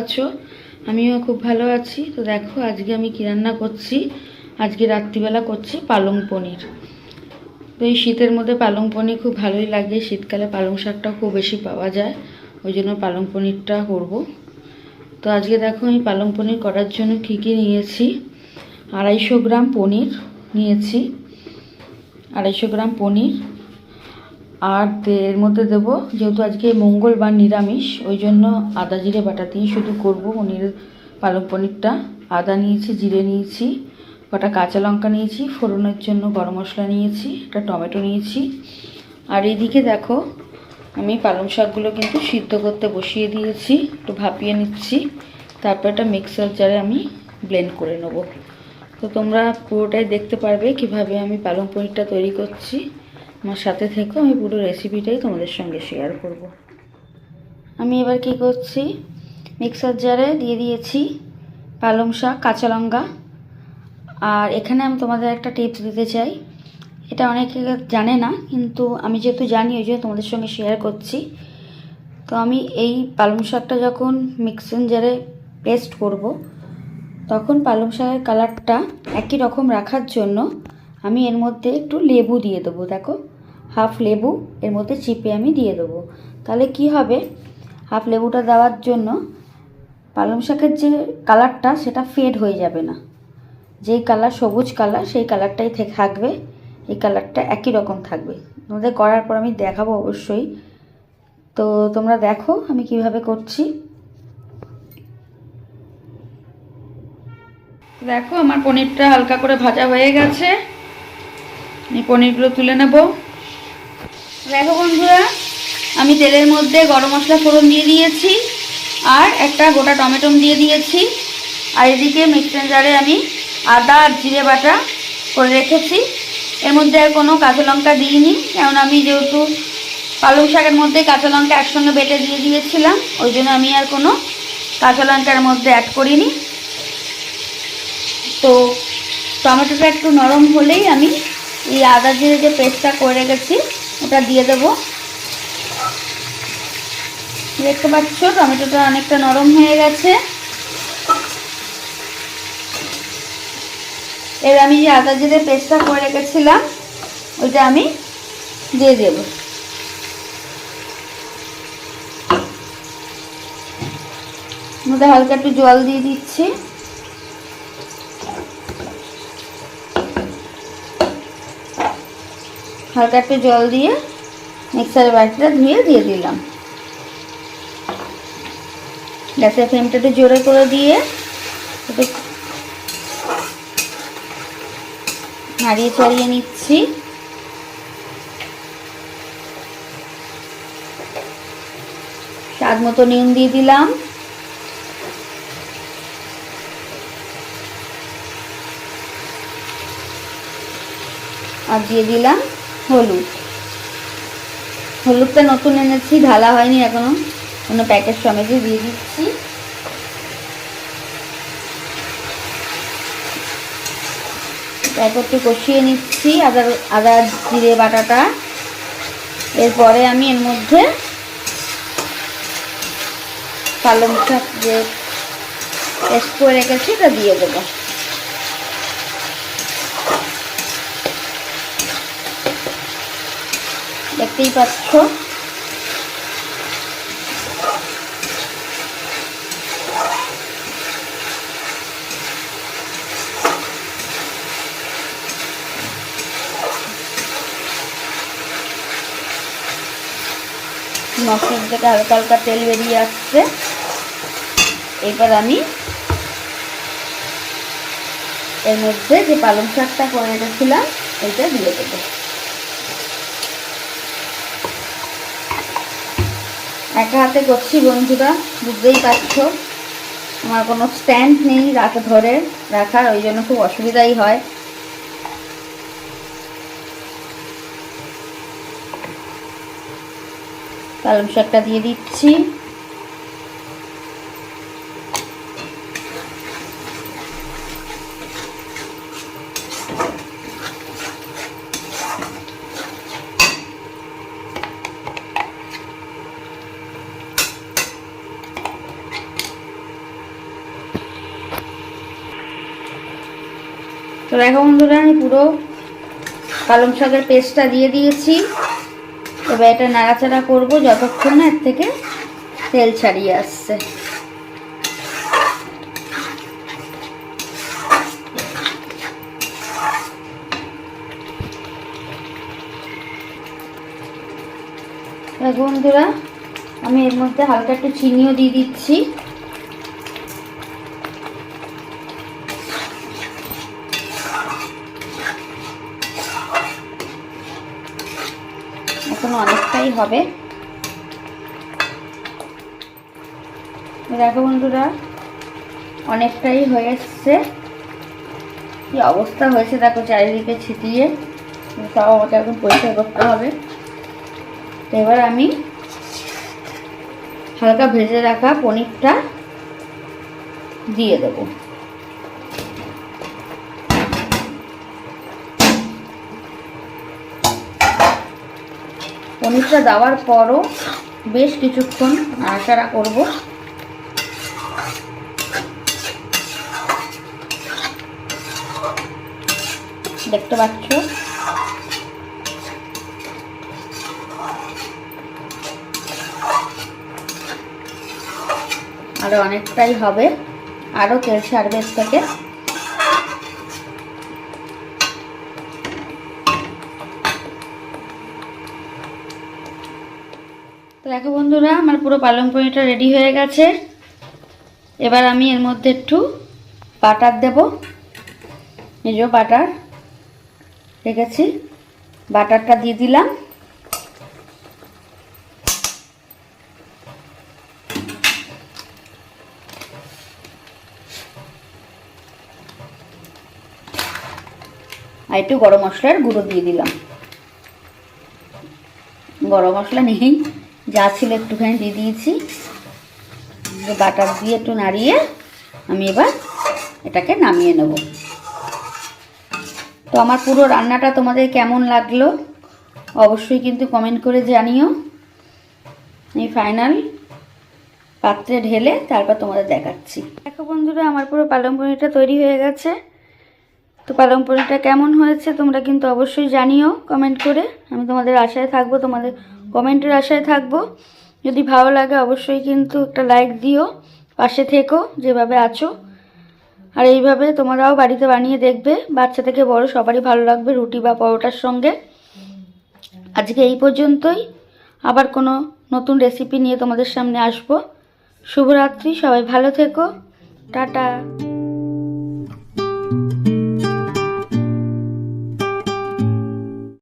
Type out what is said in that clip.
আছো? আমিও খুব ভালো আছি। তো দেখো, আজকে আমি কী রান্না করছি? আজকে রাত্রিবেলা করছি পালং পনির। তো এই শীতের মধ্যে পালং পনির খুব ভালোই লাগে। শীতকালে পালং শাকটাও খুব বেশি পাওয়া যায়। ওই জন্য পালং পনিরটা করব। তো আজকে দেখো, আমি পালং পনির করার জন্য কী কী নিয়েছি? আড়াইশো গ্রাম পনির নিয়েছি। আড়াইশো গ্রাম পনির। আর এর মধ্যে দেবো, যেহেতু আজকে মঙ্গলবার নিরামিষ, ওই জন্য আদা, জিরে, বাটা দিয়ে শুধু করব পনির পালক পনিরটা। আদা নিয়েছি, জিরে নিয়েছি, কটা কাঁচা লঙ্কা নিয়েছি, ফোড়নের জন্য গরম মশলা নিয়েছি, একটা টমেটো নিয়েছি। আর এদিকে দেখো, আমি পালং শাকগুলো কিন্তু সিদ্ধ করতে বসিয়ে দিয়েছি, একটু ভাপিয়ে নিচ্ছি। তারপর একটা মিক্সার জারে আমি ব্লেন্ড করে নেব। তো তোমরা পুরোটাই দেখতে পারবে কীভাবে আমি পালং পনিরটা তৈরি করছি। আমার সাথে থেকো, আমি পুরো রেসিপিটাই তোমাদের সঙ্গে শেয়ার করব। আমি এবার কি করছি? মিক্সার জারে দিয়ে দিয়েছি পালং শাক, কাঁচা লঙ্কা। আর এখানে আমি তোমাদের একটা টিপস দিতে চাই। এটা অনেকে জানে না, কিন্তু আমি যেহেতু জানি, ওই জন্য তোমাদের সঙ্গে শেয়ার করছি। তো আমি এই পালং শাকটা যখন মিক্সিং জারে পেস্ট করব, তখন পালং শাকের কালারটা একই রকম রাখার জন্য আমি এর মধ্যে একটু লেবু দিয়ে দেবো, দেখো। হাফ লেবু, এর মধ্যে চিপে আমি দিয়ে দেবো। তাহলে কি হবে? হাফ লেবুটা দেওয়ার জন্য পালং শাকের যে কালারটা, সেটা ফেড হয়ে যাবে না। যেই কালার সবুজ কালার, সেই কালারটাই থেকে, থাকবে। এই কালারটা একই রকম থাকবে। তোমাদের করার পর আমি দেখাবো অবশ্যই। তো তোমরা দেখো আমি কীভাবে করছি। দেখো আমার পনিরটা হালকা করে ভাজা হয়ে গেছে। এই পনিরগুলো তুলে নেব। দেখো বন্ধুরা, আমি তেলের মধ্যে গরম মশলা ফোড়ন দিয়ে দিয়েছি, আর একটা গোটা টমেটো দিয়ে দিয়েছি। আর এদিকে মিক্সার জারে আমি আদা আর জিরে বাটা করে রেখেছি। এর মধ্যে আর কোনো কাঁচা লঙ্কা দিইনি কারণ আমি যেহেতু পালং শাকের মধ্যে কাঁচা লঙ্কা একসঙ্গে বেটে দিয়ে দিয়েছিলাম, ওই জন্য আমি আর কোনো কাঁচা লঙ্কার মধ্যে অ্যাড করিনি। তো টমেটোটা একটু নরম হলেই আমি এই আদা জিরে যে পেস্টটা করে রেখেছি, ওটা দিয়ে দেব। দেখতে পাচ্ছ, টমেটোটা অনেকটা নরম হয়ে গেছে। এবার আমি যে আদা জিরে পেস্টটা করে রেখেছিলাম, ওইটা আমি দিয়ে দেব। মধ্যে হালকা একটু জল দিয়ে দিচ্ছি। হালকা একটু জল দিয়ে মিক্সারের বাটিটা ধুয়ে দিয়ে দিলাম। গ্যাসের ফ্লেমটা একটু জোরে করে দিয়ে একটু নাড়িয়ে চাড়িয়ে নিচ্ছি। স্বাদ মতো নুন দিয়ে দিলাম। আর দিয়ে দিলাম হলুদ। হলুদটা নতুন এনেছি, ঢালা হয়নি এখনও। অন্য প্যাকেট সমেতে দিয়ে দিচ্ছি। তারপর একটু কষিয়ে নিচ্ছি, আদা আদা, জিরে, বাটাটা। এরপরে আমি এর মধ্যে পালং শাক যে পেস্ট করে রেখেছি ওটা দিয়ে দেবো। দেখতেই পাচ্ছ। মশলার থেকে হালকা হালকা তেল বেরিয়ে আসছে। এবার আমি এর মধ্যে যে পালং শাকটা করে রেখেছিলাম, ওইটা দিয়ে দেবো। একা হাতে করছি বন্ধুরা, বুঝতেই পারছ। আমার কোনো স্ট্যান্ড নেই রাখা ধরে রাখার, ওই জন্য খুব অসুবিধাই হয়। পালং শাকটা দিয়ে দিচ্ছি। তো দেখো বন্ধুরা, আমি পুরো পালং শাকের পেস্টটা দিয়ে দিয়েছি। এবার এটা নাড়াচাড়া করব যতক্ষণ না এর থেকে তেল ছাড়িয়ে আসছে। বন্ধুরা, আমি এর মধ্যে হালকা একটু চিনিও দিয়ে দিচ্ছি। এখন অনেকটাই হবে। দেখো বন্ধুরা, অনেকটাই হয়ে এসছে। কি অবস্থা হয়েছে দেখো চারিদিকে ছিটিয়ে। তাও আমাকে এখন পরিষ্কার করতে হবে। তো এবার আমি হালকা ভেজে রাখা পনিরটা দিয়ে দেবো। পনিরটা দেওয়ার পরও বেশ কিছুক্ষণ নাড়াচাড়া করব। দেখতে পাচ্ছ? আরও অনেকটাই হবে। আরও তেল ছাড়বে থেকে। দেখো বন্ধুরা, আমার পুরো পালং পনিরটা রেডি হয়ে গেছে। এবার আমি এর মধ্যে একটু বাটার দেব। যে বাটার রেখেছি। বাটারটা দিয়ে দিলাম। আর একটু গরম মশলার গুঁড়ো দিয়ে দিলাম। গরম মশলা নেই। যা ছিল একটুখানি দিয়ে দিয়েছি। বাটার দিয়ে একটু নাড়িয়ে আমি এবার এটাকে নামিয়ে নেব। তো আমার পুরো রান্নাটা তোমাদের কেমন লাগল অবশ্যই কিন্তু কমেন্ট করে জানিও। আমি ফাইনাল পাত্রে ঢেলে তারপর তোমাদের দেখাচ্ছি। দেখো বন্ধুরা, আমার পুরো পালং পনিরটা তৈরি হয়ে গেছে। তো পালং পনিরটা কেমন হয়েছে তোমরা কিন্তু অবশ্যই জানিও কমেন্ট করে। আমি তোমাদের আশায় থাকব তোমাদের কমেন্টের আশায় থাকব। যদি ভালো লাগে অবশ্যই কিন্তু একটা লাইক দিও। পাশে থেকো, যেভাবে আছো। আর এইভাবে তোমরাও বাড়িতে বানিয়ে দেখবে। বাচ্চা থেকে বড় সবারই ভালো লাগবে রুটি বা পরোটার সঙ্গে। আজকে এই পর্যন্তই। আবার কোনো নতুন রেসিপি নিয়ে তোমাদের সামনে আসব। শুভরাত্রি, সবাই ভালো থেকো। টাটা।